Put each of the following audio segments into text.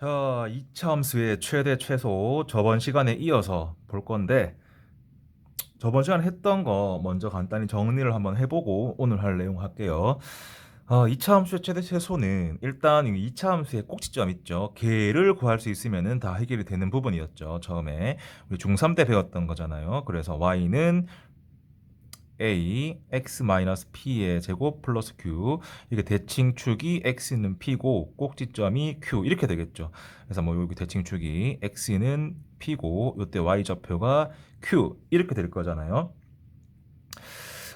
자, 2차 함수의 최대 최소 저번 시간에 이어서 볼 건데 저번 시간에 했던 거 먼저 간단히 정리를 한번 해보고 오늘 할 내용 할게요. 아, 2차 함수의 최대 최소는 일단 이 2차 함수의 꼭지점 있죠. 걔를 구할 수 있으면은 다 해결이 되는 부분이었죠. 처음에 우리 중3 때 배웠던 거잖아요. 그래서 y는 a x-p의 제곱 플러스 q 이게 대칭축이 x는 p고 꼭지점이 q 이렇게 되겠죠. 그래서 뭐 여기 대칭축이 x는 p고 이때 y 좌표가 q 이렇게 될 거잖아요.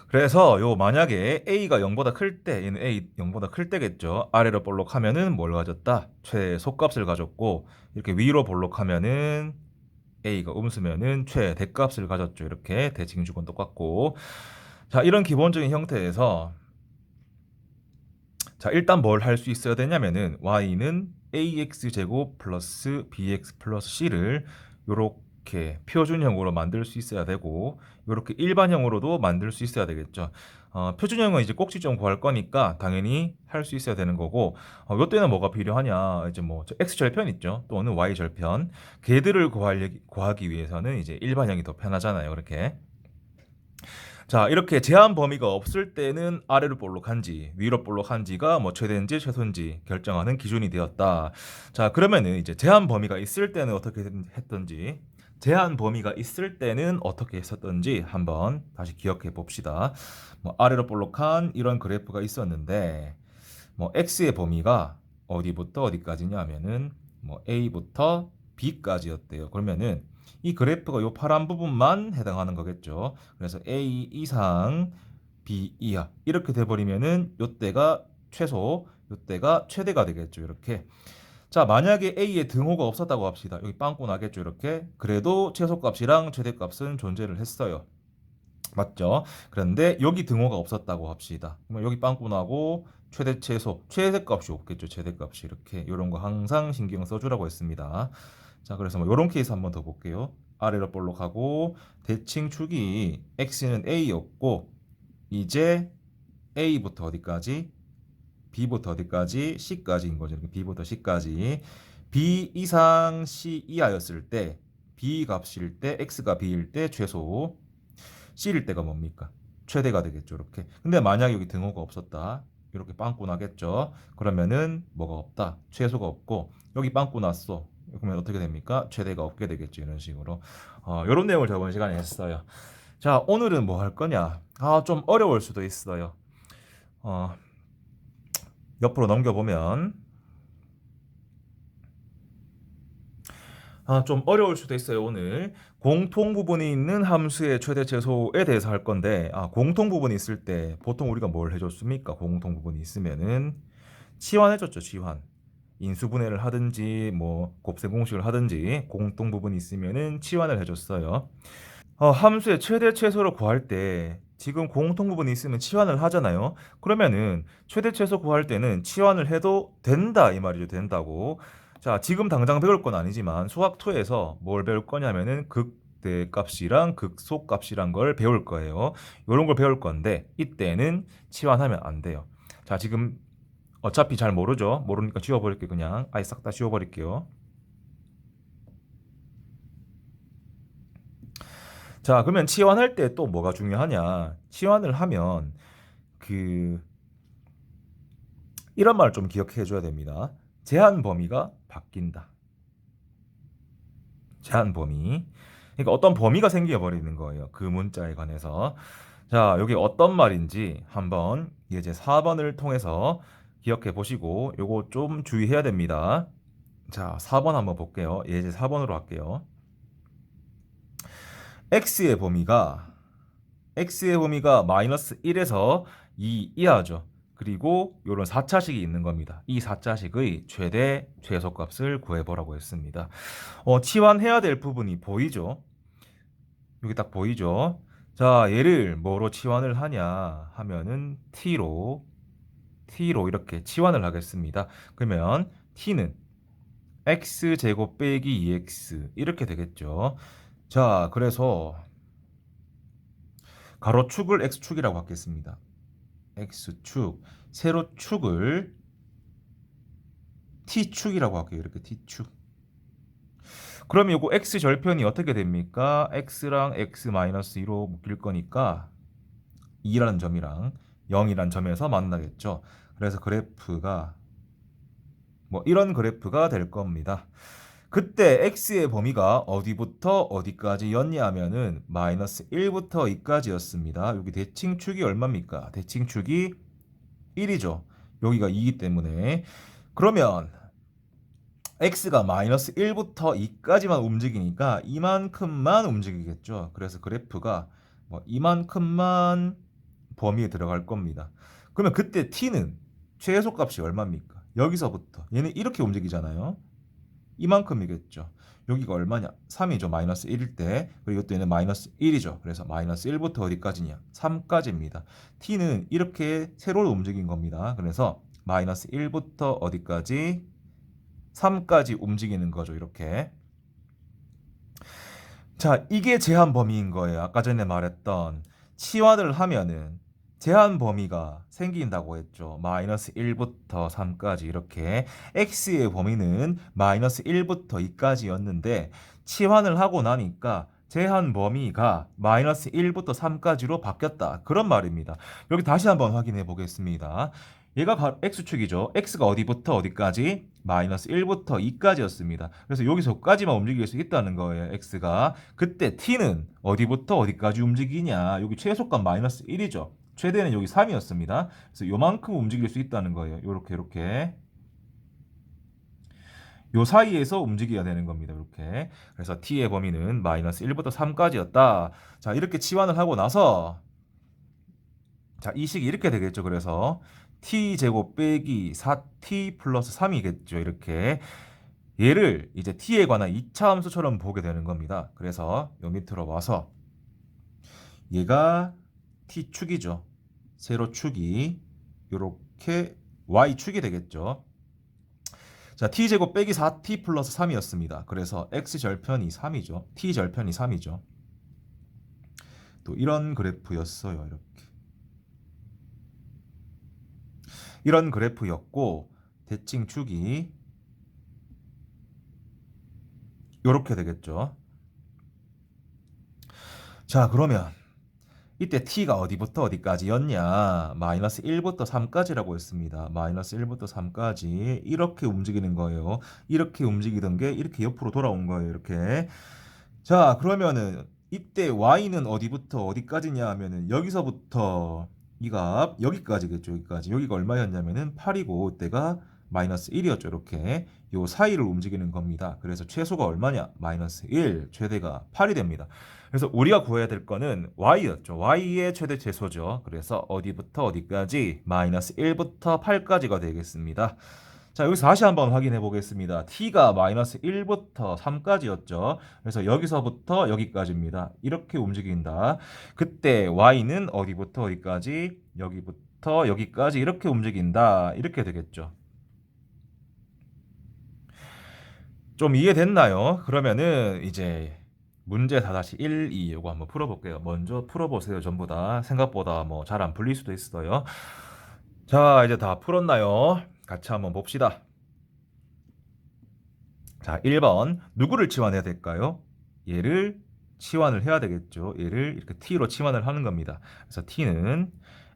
그래서 요 만약에 a가 0보다 클 때 얘는 a 0보다 클 때겠죠. 아래로 볼록하면은 뭘 가졌다? 최소값을 가졌고 이렇게 위로 볼록하면은 a가 음수면은 최대값을 가졌죠. 이렇게 대칭축은 똑같고 자 이런 기본적인 형태에서 자 일단 뭘 할 수 있어야 되냐면은 y는 ax 제곱 플러스 bx 플러스 c를 요렇게 표준형으로 만들 수 있어야 되고 요렇게 일반형으로도 만들 수 있어야 되겠죠. 어, 표준형은 이제 꼭지점 구할 거니까 당연히 할 수 있어야 되는 거고 어, 이때는 뭐가 필요하냐. 이제 뭐 x 절편 있죠. 또는 y 절편. 걔들을 구할, 구하기 위해서는 이제 일반형이 더 편하잖아요. 그렇게. 자 이렇게 제한 범위가 없을 때는 아래로 볼록한지 위로 볼록한지가 뭐 최대인지 최소인지 결정하는 기준이 되었다. 자 그러면은 이제 제한 범위가 있을 때는 어떻게 했던지 제한 범위가 있을 때는 어떻게 했었던지 한번 다시 기억해 봅시다 뭐 아래로 볼록한 이런 그래프가 있었는데 뭐 x의 범위가 어디부터 어디까지냐 하면은 뭐 a부터 b까지였대요 그러면은 이 그래프가 요 파란 부분만 해당하는 거겠죠. 그래서 A 이상 B 이하 이렇게 돼 버리면은 요때가 최소, 요때가 최대가 되겠죠. 이렇게. 자, 만약에 A의 등호가 없었다고 합시다. 여기 빵꾸 나겠죠. 이렇게. 그래도 최소값이랑 최대값은 존재를 했어요. 맞죠? 그런데 여기 등호가 없었다고 합시다. 그러면 여기 빵꾸 나고 최대 최소, 최대값이 없겠죠. 최대값이 이렇게 이런 거 항상 신경 써주라고 했습니다. 자, 그래서 뭐 이런 케이스 한번 더 볼게요. 아래로 볼록하고 대칭 축이 x는 a였고 이제 a부터 어디까지? B부터 어디까지? c까지인 거죠. 이렇게 b부터 c까지. b 이상 c 이하였을 때 b 값일 때 x가 b일 때 최소 c일 때가 뭡니까? 최대가 되겠죠. 이렇게. 근데 만약 여기 등호가 없었다. 이렇게 빵꾸 나겠죠. 그러면은 뭐가 없다. 최소가 없고 여기 빵꾸 났어. 그러면 어떻게 됩니까? 최대가 없게 되겠죠. 이런 식으로. 어, 이런 내용을 저번 시간에 했어요. 자, 오늘은 뭐 할 거냐? 아, 좀 어려울 수도 있어요. 어, 옆으로 넘겨보면, 아, 좀 어려울 수도 있어요, 오늘. 공통 부분이 있는 함수의 최대 최소에 대해서 할 건데, 아, 공통 부분이 있을 때 보통 우리가 뭘 해줬습니까? 공통 부분이 있으면은 치환해줬죠, 치환. 인수분해를 하든지 뭐 곱셈 공식을 하든지 공통 부분이 있으면은 치환을 해줬어요. 어, 함수의 최대 최소를 구할 때 지금 공통 부분이 있으면 치환을 하잖아요. 그러면은 최대 최소 구할 때는 치환을 해도 된다 이 말이죠. 된다고. 자, 지금 당장 배울 건 아니지만 수학 2에서 뭘 배울 거냐면은 극대 값이랑 극소 값이란 걸 배울 거예요. 이런 걸 배울 건데 이때는 치환하면 안 돼요. 자, 지금 어차피 잘 모르죠. 모르니까 지워버릴게요. 그냥 아예 싹 다 지워버릴게요. 자, 그러면 치환할 때 또 뭐가 중요하냐? 치환을 하면 그 이런 말을 좀 기억해 줘야 됩니다. 제한 범위가 바뀐다. 제한 범위. 그러니까 어떤 범위가 생겨 버리는 거예요. 그 문자에 관해서. 자, 여기 어떤 말인지 한번 예제 4번을 통해서 기억해 보시고 요거 좀 주의해야 됩니다. 자, 4번 한번 볼게요. 예제 4번으로 할게요. X의 범위가 x의 범위가 마이너스 1에서 2 이하죠. 그리고 요런 4차식이 있는 겁니다. 이 4차식의 최대 최소값을 구해보라고 했습니다. 어, 치환해야 될 부분이 보이죠? 여기 딱 보이죠? 자, 얘를 뭐로 치환을 하냐 하면은 t로 t로 이렇게 치환을 하겠습니다. 그러면 t는 x제곱 빼기 2x 이렇게 되겠죠. 자, 그래서 가로축을 x축이라고 하겠습니다. x축, 세로축을 t축이라고 할게요. 이렇게 t축. 그럼 요거 x 절편이 어떻게 됩니까? x랑 x-2로 묶일 거니까 2라는 점이랑 0이라는 점에서 만나겠죠. 그래서 그래프가 뭐 이런 그래프가 될 겁니다. 그때 x의 범위가 어디부터 어디까지 였냐 하면은 마이너스 1부터 2까지였습니다. 여기 대칭축이 얼마입니까? 대칭축이 1이죠. 여기가 2이기 때문에 그러면 x가 마이너스 1부터 2까지만 움직이니까 이만큼만 움직이겠죠. 그래서 그래프가 뭐 이만큼만 범위에 들어갈 겁니다. 그러면 그때 t는 최소값이 얼마입니까? 여기서부터 얘는 이렇게 움직이잖아요. 이만큼이겠죠. 여기가 얼마냐? 3이죠. 마이너스 1일 때. 그리고 이것도 얘는 마이너스 1이죠. 그래서 마이너스 1부터 어디까지냐? 3까지입니다. t는 이렇게 세로로 움직인 겁니다. 그래서 마이너스 1부터 어디까지? 3까지 움직이는 거죠. 이렇게. 자, 이게 제한 범위인 거예요. 아까 전에 말했던 치환을 하면은 제한 범위가 생긴다고 했죠. 마이너스 1부터 3까지 이렇게 x의 범위는 마이너스 1부터 2까지였는데 치환을 하고 나니까 제한 범위가 마이너스 1부터 3까지로 바뀌었다. 그런 말입니다. 여기 다시 한번 확인해 보겠습니다. 얘가 바- x축이죠. x가 어디부터 어디까지? 마이너스 1부터 2까지였습니다. 그래서 여기서까지만 움직일 수 있다는 거예요. x가. 그때 t는 어디부터 어디까지 움직이냐? 여기 최소값 마이너스 1이죠. 최대는 여기 3이었습니다. 그래서 요만큼 움직일 수 있다는 거예요. 요렇게 요렇게. 요 사이에서 움직여야 되는 겁니다. 이렇게. 그래서 t의 범위는 마이너스 1부터 3까지였다. 자, 이렇게 치환을 하고 나서 자, 이 식이 이렇게 되겠죠. 그래서 t 제곱 빼기 4t 플러스 3이겠죠. 이렇게 얘를 이제 t에 관한 2차 함수처럼 보게 되는 겁니다. 그래서 요 밑으로 와서 얘가 t축이죠. 세로축이 이렇게 y축이 되겠죠. 자, t제곱 빼기 4t 플러스 3이었습니다. 그래서 x절편이 3이죠. t절편이 3이죠. 또 이런 그래프였어요. 이렇게. 이런 그래프였고 대칭축이 이렇게 되겠죠. 자, 그러면 이때 t가 어디부터 어디까지였냐? 마이너스 1부터 3까지라고 했습니다. 마이너스 1부터 3까지 이렇게 움직이는 거예요. 이렇게 움직이던 게 이렇게 옆으로 돌아온 거예요. 이렇게. 자, 그러면은 이때 y는 어디부터 어디까지냐 하면은 여기서부터 이 값 여기까지겠죠. 여기까지. 여기가 얼마였냐면은 8이고 이때가 마이너스 1이었죠. 이렇게 요 사이를 움직이는 겁니다. 그래서 최소가 얼마냐? 마이너스 1, 최대가 8이 됩니다. 그래서 우리가 구해야 될 거는 y였죠. y의 최대 최소죠. 그래서 어디부터 어디까지? 마이너스 1부터 8까지가 되겠습니다. 자, 여기서 다시 한번 확인해 보겠습니다. t가 마이너스 1부터 3까지였죠. 그래서 여기서부터 여기까지입니다. 이렇게 움직인다. 그때 y는 어디부터 어디까지? 여기부터 여기까지 이렇게 움직인다. 이렇게 되겠죠. 좀 이해됐나요? 그러면은 이제 문제 다다시 1, 2 요거 한번 풀어볼게요. 먼저 풀어보세요. 전부 다 생각보다 뭐 잘 안 풀릴 수도 있어요. 자, 이제 다 풀었나요? 같이 한번 봅시다. 자, 1번 누구를 치환해야 될까요? 얘를 치환을 해야 되겠죠. 얘를 이렇게 t로 치환을 하는 겁니다. 그래서 t는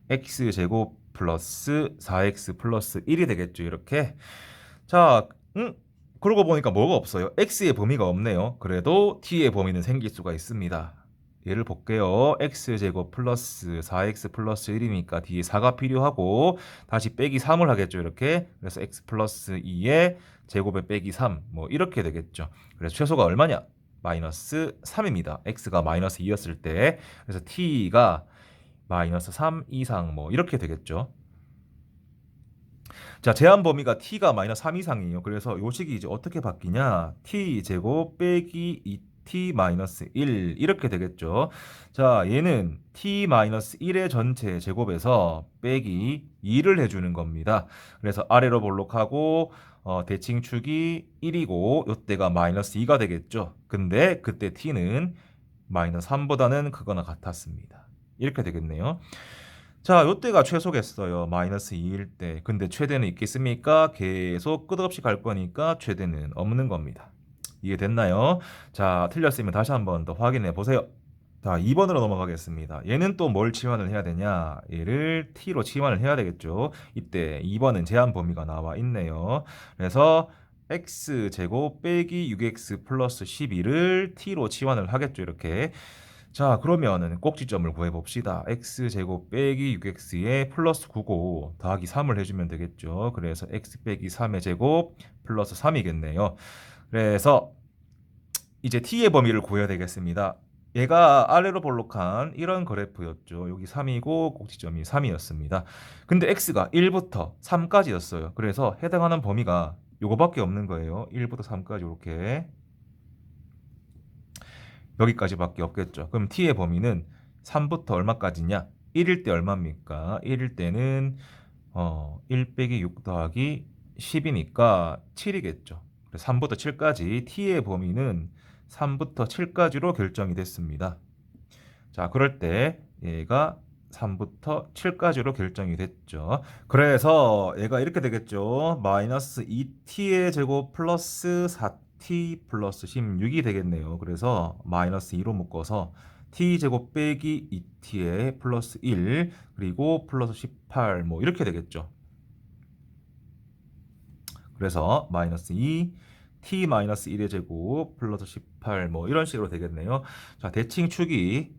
x제곱 플러스 4x 플러스 1이 되겠죠. 이렇게. 자, 음, 그러고 보니까 뭐가 없어요? x의 범위가 없네요. 그래도 t의 범위는 생길 수가 있습니다. 얘를 볼게요. x제곱 플러스 4x 플러스 1이니까 뒤에 4가 필요하고 다시 빼기 3을 하겠죠. 이렇게. 그래서 x 플러스 2에 제곱에 빼기 3. 뭐 이렇게 되겠죠. 그래서 최소가 얼마냐? 마이너스 3입니다. x가 마이너스 2였을 때. 그래서 t가 마이너스 3 이상 뭐 이렇게 되겠죠. 자, 제한 범위가 t가 마이너스 3 이상이에요. 그래서 요 식이 이제 어떻게 바뀌냐? t 제곱 빼기 2t 마이너스 1 이렇게 되겠죠. 자, 얘는 t 마이너스 1의 전체 제곱에서 빼기 2를 해주는 겁니다. 그래서 아래로 볼록하고 어, 대칭축이 1이고 요때가 마이너스 2가 되겠죠. 근데 그때 t는 마이너스 3보다는 크거나 같았습니다. 이렇게 되겠네요. 자, 요때가 최소겠어요. 마이너스 2일 때. 근데 최대는 있겠습니까? 계속 끝없이 갈 거니까 최대는 없는 겁니다. 이해됐나요? 자, 틀렸으면 다시 한번 더 확인해 보세요. 자, 2번으로 넘어가겠습니다. 얘는 또 뭘 치환을 해야 되냐? 얘를 t로 치환을 해야 되겠죠. 이때 2번은 제한 범위가 나와 있네요. 그래서 x 제곱 빼기 6x 플러스 12를 t로 치환을 하겠죠. 이렇게. 자, 그러면은 꼭지점을 구해 봅시다. x 제곱 빼기 6x에 플러스 9고 더하기 3을 해주면 되겠죠. 그래서 x 빼기 3의 제곱 플러스 3이겠네요. 그래서 이제 t의 범위를 구해야 되겠습니다. 얘가 아래로 볼록한 이런 그래프였죠. 여기 3이고 꼭지점이 3이었습니다. 근데 x가 1부터 3까지였어요. 그래서 해당하는 범위가 요거밖에 없는 거예요. 1부터 3까지 이렇게 여기까지밖에 없겠죠. 그럼 t의 범위는 3부터 얼마까지냐? 1일 때 얼마입니까? 1일 때는 어, 1 빼기 6 더하기 10이니까 7이겠죠. 3부터 7까지 t의 범위는 3부터 7까지로 결정이 됐습니다. 자, 그럴 때 얘가 3부터 7까지로 결정이 됐죠. 그래서 얘가 이렇게 되겠죠. 마이너스 2t의 제곱 플러스 4t 플러스 16이 되겠네요. 그래서 마이너스 2로 묶어서 t 제곱 빼기 2t의 플러스 1 그리고 플러스 18 뭐 이렇게 되겠죠. 그래서 마이너스 2 t 마이너스 1의 제곱 플러스 18 뭐 이런 식으로 되겠네요. 자, 대칭 축이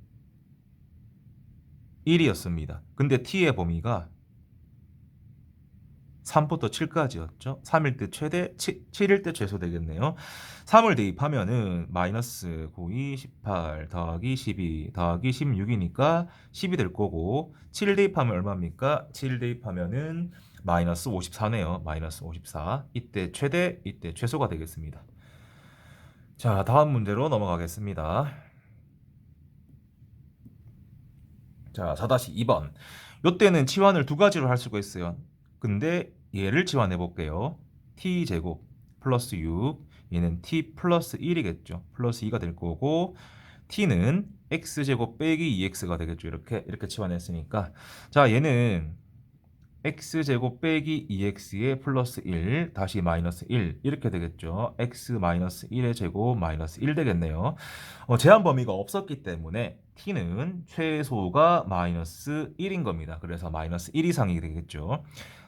1이었습니다. 근데 t의 범위가 3부터 7까지였죠. 3일 때 최대, 7, 7일 때 최소 되겠네요. 3을 대입하면은 마이너스 92, 18 더하기 12 더하기 16이니까 10이 될 거고 7 대입하면 얼마입니까? 7 대입하면은 마이너스 54네요. 마이너스 54. 이때 최대, 이때 최소가 되겠습니다. 자, 다음 문제로 넘어가겠습니다. 자, 4-2번. 요때는 치환을 두 가지로 할 수가 있어요. 근데 얘를 치환해 볼게요. t 제곱 플러스 6 얘는 t 플러스 1이겠죠. 플러스 2가 될 거고 t는 x 제곱 빼기 2x가 되겠죠. 이렇게 이렇게 치환했으니까 자 얘는 x 제곱 빼기 2x의 플러스 1 다시 마이너스 1 이렇게 되겠죠. x 마이너스 1의 제곱 마이너스 1 되겠네요. 어, 제한 범위가 없었기 때문에 t는 최소가 마이너스 1인 겁니다. 그래서 마이너스 1 이상이 되겠죠.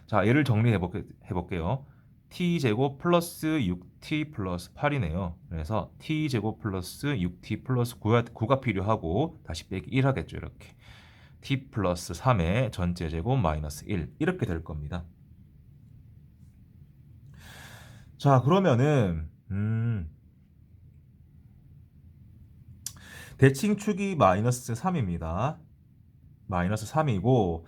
자, 얘를 정리해 볼게요. t 제곱 플러스 6t 플러스 8이네요. 그래서 t 제곱 플러스 6t 플러스 9가, 9가 필요하고 다시 빼기 1 하겠죠. 이렇게. t 플러스 3의 전체 제곱 마이너스 1 이렇게 될 겁니다. 자, 그러면은 음, 대칭축이 마이너스 3입니다. 마이너스 3이고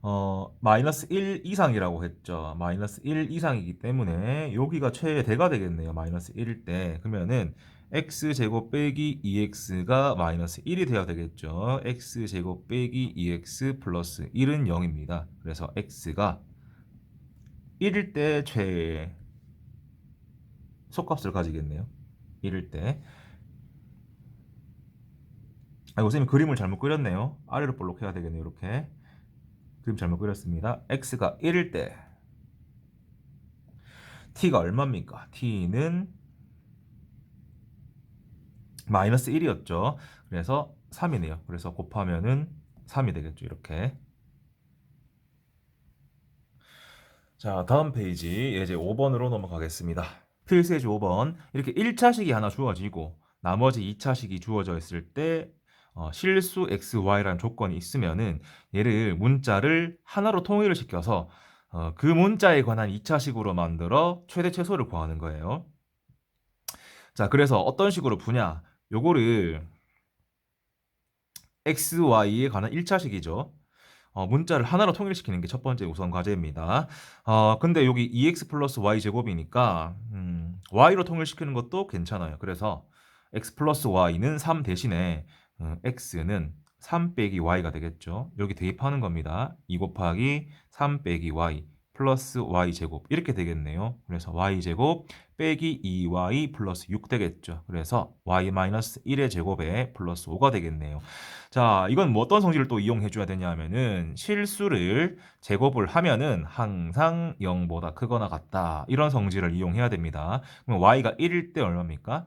어, 마이너스 1 이상이라고 했죠. 마이너스 1 이상이기 때문에 여기가 최대가 되겠네요. 마이너스 1일 때. 그러면은 x제곱 빼기 2x가 마이너스 1이 되어야 되겠죠. x제곱 빼기 2x 플러스 1은 0입니다. 그래서 x가 1일 때 최 속값을 가지겠네요. 1일 때. 아이고, 쌤이 그림을 잘못 그렸네요. 아래로 볼록해야 되겠네요. 이렇게. 그림 잘못 그렸습니다. x가 1일 때 t가 얼마입니까? t는 마이너스 1이었죠. 그래서 3이네요. 그래서 곱하면은 3이 되겠죠. 이렇게. 자, 다음 페이지 이제 5번으로 넘어가겠습니다. 필수의 5번. 이렇게 1차식이 하나 주어지고 나머지 2차식이 주어져 있을 때 어, 실수 x, y라는 조건이 있으면은 얘를 문자를 하나로 통일을 시켜서 어, 그 문자에 관한 2차식으로 만들어 최대 최소를 구하는 거예요. 자, 그래서 어떤 식으로 푸냐? 요거를 x, y에 관한 1차식이죠. 어, 문자를 하나로 통일시키는 게 첫 번째 우선 과제입니다. 어, 근데 여기 2x 플러스 y 제곱이니까 음, y로 통일시키는 것도 괜찮아요. 그래서 x 플러스 y는 3 대신에 어, x는 3 빼기 y가 되겠죠. 여기 대입하는 겁니다. 2 곱하기 3 빼기 y 플러스 y제곱 이렇게 되겠네요. 그래서 y제곱 빼기 2y 플러스 6 되겠죠. 그래서 y 마이너스 1의 제곱에 플러스 5가 되겠네요. 자, 이건 뭐 어떤 성질을 또 이용해 줘야 되냐 하면은 실수를 제곱을 하면은 항상 0보다 크거나 같다. 이런 성질을 이용해야 됩니다. 그럼 y가 1일 때 얼마입니까?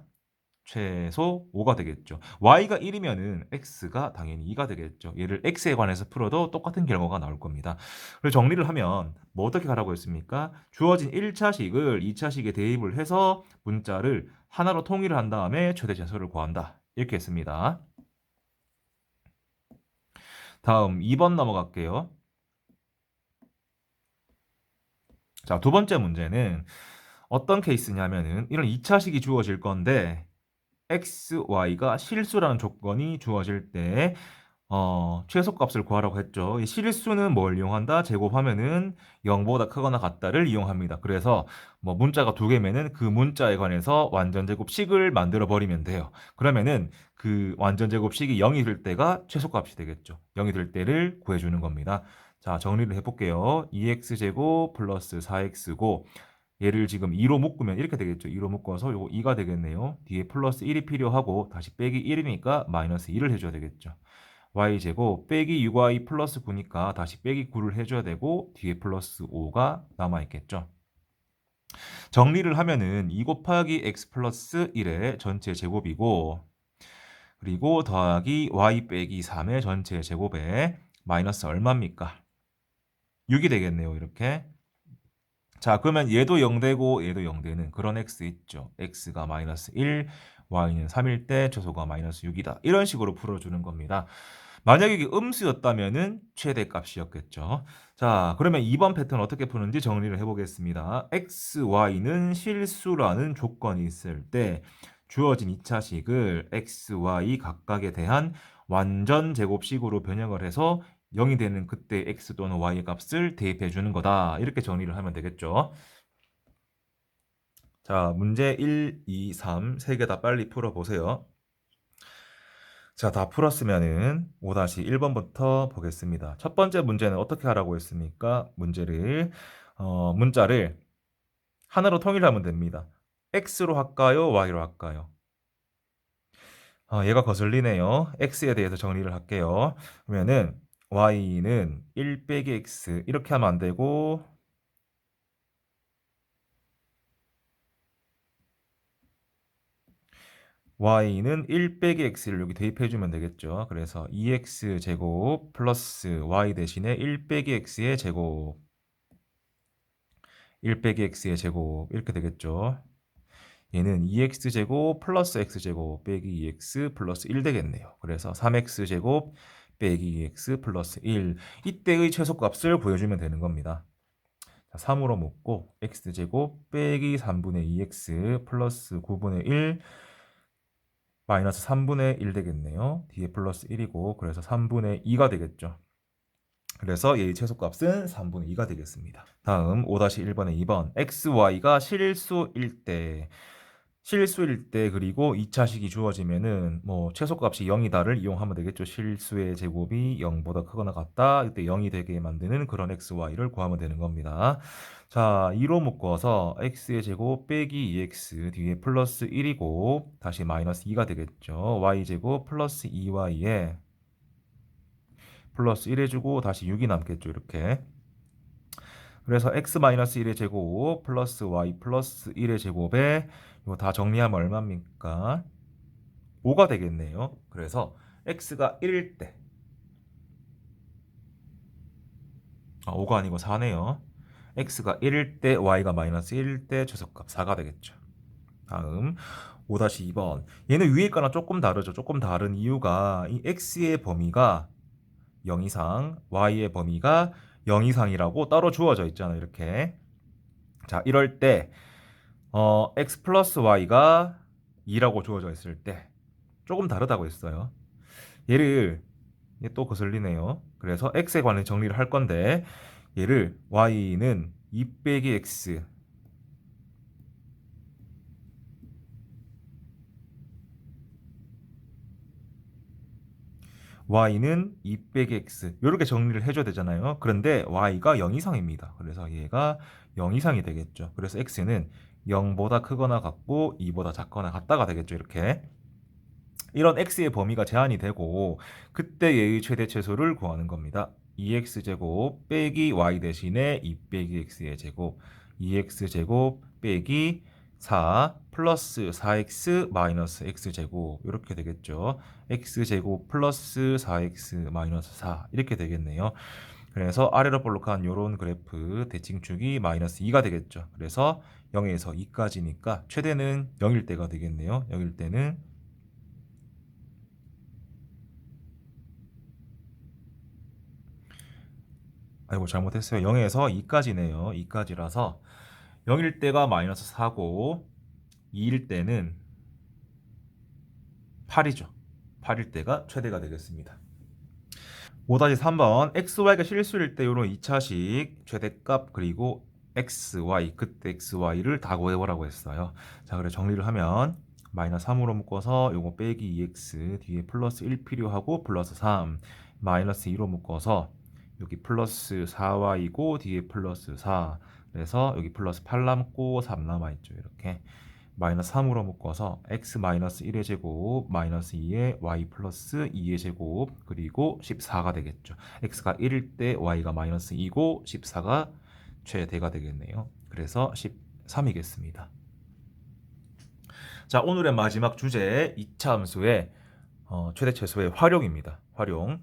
최소 5가 되겠죠. y가 1이면은 x가 당연히 2가 되겠죠. 얘를 x에 관해서 풀어도 똑같은 결과가 나올 겁니다. 그래서 정리를 하면 뭐 어떻게 가라고 했습니까? 주어진 1차식을 2차식에 대입을 해서 문자를 하나로 통일을 한 다음에 최대 제수를 구한다. 이렇게 했습니다. 다음 2번 넘어갈게요. 자, 두 번째 문제는 어떤 케이스냐면은 이런 2차식이 주어질 건데 x, y가 실수라는 조건이 주어질 때 어, 최소값을 구하라고 했죠. 이 실수는 뭘 이용한다? 제곱하면은 0보다 크거나 같다를 이용합니다. 그래서 뭐 문자가 두 개면은 그 문자에 관해서 완전 제곱식을 만들어 버리면 돼요. 그러면은 그 완전 제곱식이 0이 될 때가 최소값이 되겠죠. 0이 될 때를 구해 주는 겁니다. 자, 정리를 해 볼게요. 2x 제곱 플러스 4x고 얘를 지금 2로 묶으면 이렇게 되겠죠. 2로 묶어서 요거 2가 되겠네요. 뒤에 플러스 1이 필요하고 다시 빼기 1이니까 마이너스 2를 해줘야 되겠죠. y제곱 빼기 6y 플러스 9니까 다시 빼기 9를 해줘야 되고 뒤에 플러스 5가 남아있겠죠. 정리를 하면은 2 곱하기 x 플러스 1의 전체 제곱이고 그리고 더하기 y 빼기 3의 전체 제곱에 마이너스 얼마입니까? 6이 되겠네요. 이렇게 자, 그러면 얘도 0되고 얘도 0되는 그런 x 있죠. x가 마이너스 1, y는 3일 때 최소가 마이너스 6이다. 이런 식으로 풀어주는 겁니다. 만약에 이게 음수였다면은 최대값이었겠죠. 자, 그러면 2번 패턴 어떻게 푸는지 정리를 해보겠습니다. x, y는 실수라는 조건이 있을 때 주어진 2차식을 x, y 각각에 대한 완전 제곱식으로 변형을 해서 0이 되는 그때 x 또는 y의 값을 대입해 주는 거다. 이렇게 정리를 하면 되겠죠. 자, 문제 1, 2, 3, 세 개 다 빨리 풀어 보세요. 자, 다 풀었으면은 5-1번부터 보겠습니다. 첫 번째 문제는 어떻게 하라고 했습니까? 문제를, 어, 문자를 하나로 통일하면 됩니다. x로 할까요? y로 할까요? 어, 얘가 거슬리네요. x에 대해서 정리를 할게요. 그러면은 y는 1 빼기 x 이렇게 하면 안 되고 y는 1 빼기 x를 여기 대입해 주면 되겠죠. 그래서 2x 제곱 플러스 y 대신에 1 빼기 x의 제곱 1 빼기 x의 제곱 이렇게 되겠죠. 얘는 2x 제곱 플러스 x 제곱 빼기 2x 플러스 1 되겠네요. 그래서 3x 제곱 빼기 2x 플러스 1 이때의 최소값을 보여주면 되는 겁니다. 자, 3으로 묶고 x제곱 빼기 3분의 2x 플러스 9분의 1 마이너스 3분의 1 되겠네요. 뒤에 플러스 1이고 그래서 3분의 2가 되겠죠. 그래서 얘의 최소값은 3분의 2가 되겠습니다. 다음 5-1번의 2번 x, y가 실수일 때 실수일 때 그리고 2차식이 주어지면은 뭐 최소값이 0이다를 이용하면 되겠죠. 실수의 제곱이 0보다 크거나 같다. 이때 0이 되게 만드는 그런 x, y를 구하면 되는 겁니다. 자, 2로 묶어서 x의 제곱 빼기 2x 뒤에 플러스 1이고 다시 마이너스 2가 되겠죠. y제곱 플러스 2y에 플러스 1 해주고 다시 6이 남겠죠. 이렇게. 그래서 x-1의 제곱 플러스 y 플러스 1의 제곱에 이거 다 정리하면 얼마입니까? 5가 되겠네요. 그래서 x가 1일 때 아, 5가 아니고 4네요. x가 1일 때 y가 마이너스 1일 때 최소값 4가 되겠죠. 다음 5-2번 얘는 위에 거랑 조금 다르죠. 조금 다른 이유가 이 x의 범위가 0 이상 y의 범위가 0 이상이라고 따로 주어져 있잖아요. 이렇게 자 이럴 때 어, x 플러스 y가 2라고 주어져 있을 때 조금 다르다고 했어요. 얘를 얘또 거슬리네요. 그래서 x에 관한 정리를 할 건데 얘를 y는 2 빼기 x y는 2 빼기 x 이렇게 정리를 해줘야 되잖아요. 그런데 y가 0 이상입니다. 그래서 얘가 0 이상이 되겠죠. 그래서 x는 0보다 크거나 같고 2보다 작거나 같다가 되겠죠. 이렇게 이런 x의 범위가 제한이 되고 그때 얘의 최대 최소를 구하는 겁니다. 2x제곱 빼기 y 대신에 2 빼기 x의 제곱 2x제곱 빼기 4 플러스 4x 마이너스 x제곱 이렇게 되겠죠. x제곱 플러스 4x 마이너스 4 이렇게 되겠네요. 그래서 아래로 볼록한 이런 그래프 대칭축이 마이너스 2가 되겠죠. 그래서 0에서 2까지니까 최대는 0일 때가 되겠네요. 0일 때는 아이고 잘못했어요. 0에서 2까지네요. 2까지라서 0일 때가 마이너스 4고 2일 때는 8이죠. 8일 때가 최대가 되겠습니다. 5-3번 xy가 실수일 때 이런 2차식 최대값 그리고 xy 그때 xy를 다 구해보라고 했어요. 자 그래 정리를 하면 마이너스 3으로 묶어서 요거 빼기 2x 뒤에 플러스 1 필요하고 플러스 3 마이너스 2로 묶어서 여기 플러스 4y고 뒤에 플러스 4 그래서 여기 플러스 8 남고 3 남아있죠 이렇게 마이너스 3으로 묶어서 x 마이너스 1의 제곱 마이너스 2의 y 플러스 2의 제곱 그리고 14가 되겠죠. X가 1일 때 y가 마이너스 2고 14가 최대가 되겠네요. 그래서 13이겠습니다. 자 오늘의 마지막 주제 2차 함수의 어, 최대 최소의 활용입니다. 활용.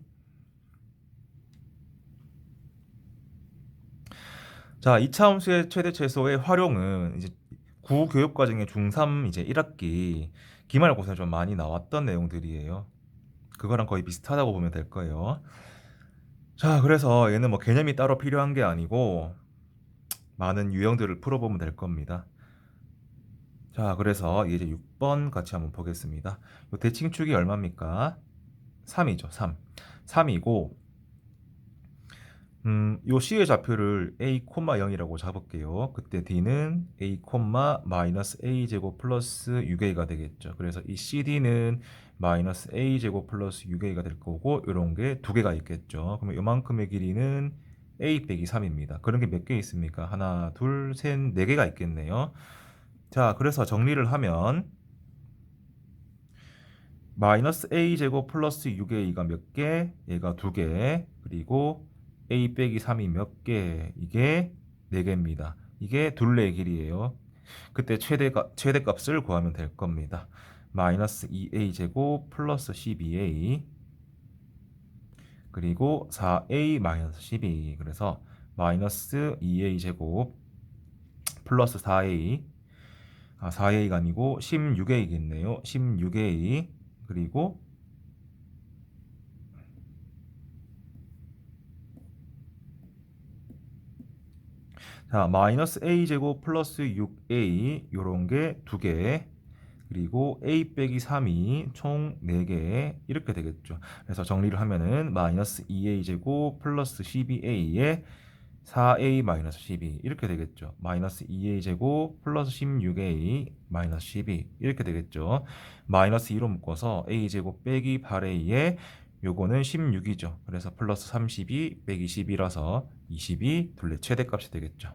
자, 2차 함수의 최대 최소의 활용은 이제 구 교육 과정의 중3 이제 1학기 기말고사에 좀 많이 나왔던 내용들이에요. 그거랑 거의 비슷하다고 보면 될 거예요. 자, 그래서 얘는 뭐 개념이 따로 필요한 게 아니고 많은 유형들을 풀어보면 될 겁니다. 자, 그래서 이제 6번 같이 한번 보겠습니다. 요 대칭축이 얼마입니까? 3이죠, 3. 3이고 음, 요 C의 좌표를 a, 0이라고 잡을게요. 그때 D는 a, 마이너스 a 제곱 플러스 6a가 되겠죠. 그래서 이 CD는 마이너스 a 제곱 플러스 6a가 될 거고 이런 게 두 개가 있겠죠. 그러면 요만큼의 길이는 a 빼기 3입니다. 그런 게 몇 개 있습니까? 하나, 둘, 셋, 네 개가 있겠네요. 자, 그래서 정리를 하면 마이너스 a 제곱 플러스 6a가 몇 개? 얘가 두 개. 그리고 a 빼기 3이 몇 개? 이게 4개입니다. 이게 둘레의 길이에요. 그때 최대가, 최대값을 구하면 될 겁니다. 마이너스 2a 제곱 플러스 12a 그리고 4a 마이너스 12 그래서 마이너스 2a 제곱 플러스 4a 아 4a가 아니고 16a겠네요. 16a 그리고 자, 마이너스 a 제곱 플러스 6a 요런 게 두 개. 그리고 a 빼기 3이 총 4개 이렇게 되겠죠. 그래서 정리를 하면은 마이너스 2a 제곱 플러스 12a에 4a 마이너스 12 이렇게 되겠죠. 마이너스 2a 제곱 플러스 16a 마이너스 12 이렇게 되겠죠. 마이너스 2로 묶어서 a 제곱 빼기 8a에 요거는 16이죠. 그래서 플러스 32 빼기 12라서 22 둘레 최대값이 되겠죠.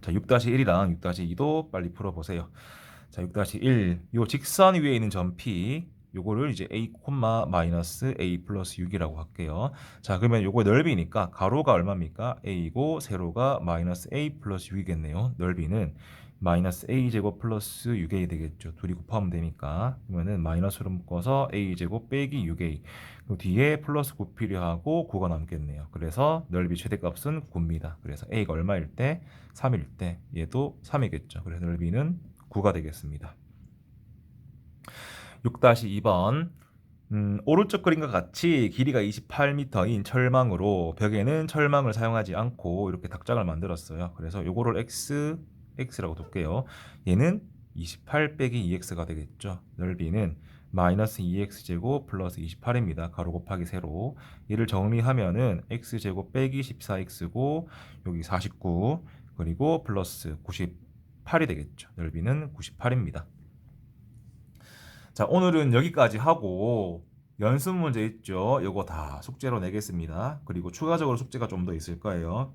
자, 6-1이랑 6-2도 빨리 풀어보세요. 자, 6-1. 요 직선 위에 있는 점 P 요거를 이제 a 마이너스 a 플러스 6이라고 할게요. 자, 그러면 요거 넓이니까 가로가 얼마입니까? a고 세로가 마이너스 a 플러스 6이겠네요. 넓이는 마이너스 a 제곱 플러스 6a 되겠죠. 둘이 곱하면 되니까 그러면은 마이너스로 묶어서 a 제곱 빼기 6a 그 뒤에 플러스 9 필요하고 9가 남겠네요. 그래서 넓이 최대값은 9입니다. 그래서 a가 얼마일 때 3일 때 얘도 3이겠죠. 그래서 넓이는 9가 되겠습니다. 6-2번 음, 오른쪽 그림과 같이 길이가 28m인 철망으로 벽에는 철망을 사용하지 않고 이렇게 닭장을 만들었어요. 그래서 요거를 x x라고 둘게요. 얘는 28 빼기 2x가 되겠죠. 넓이는 마이너스 2x제곱 플러스 28입니다. 가로 곱하기 세로. 얘를 정리하면은 x제곱 빼기 14x고 여기 49 그리고 플러스 98이 되겠죠. 넓이는 98입니다. 자, 오늘은 여기까지 하고 연습 문제 있죠. 요거 다 숙제로 내겠습니다. 그리고 추가적으로 숙제가 좀 더 있을 거예요.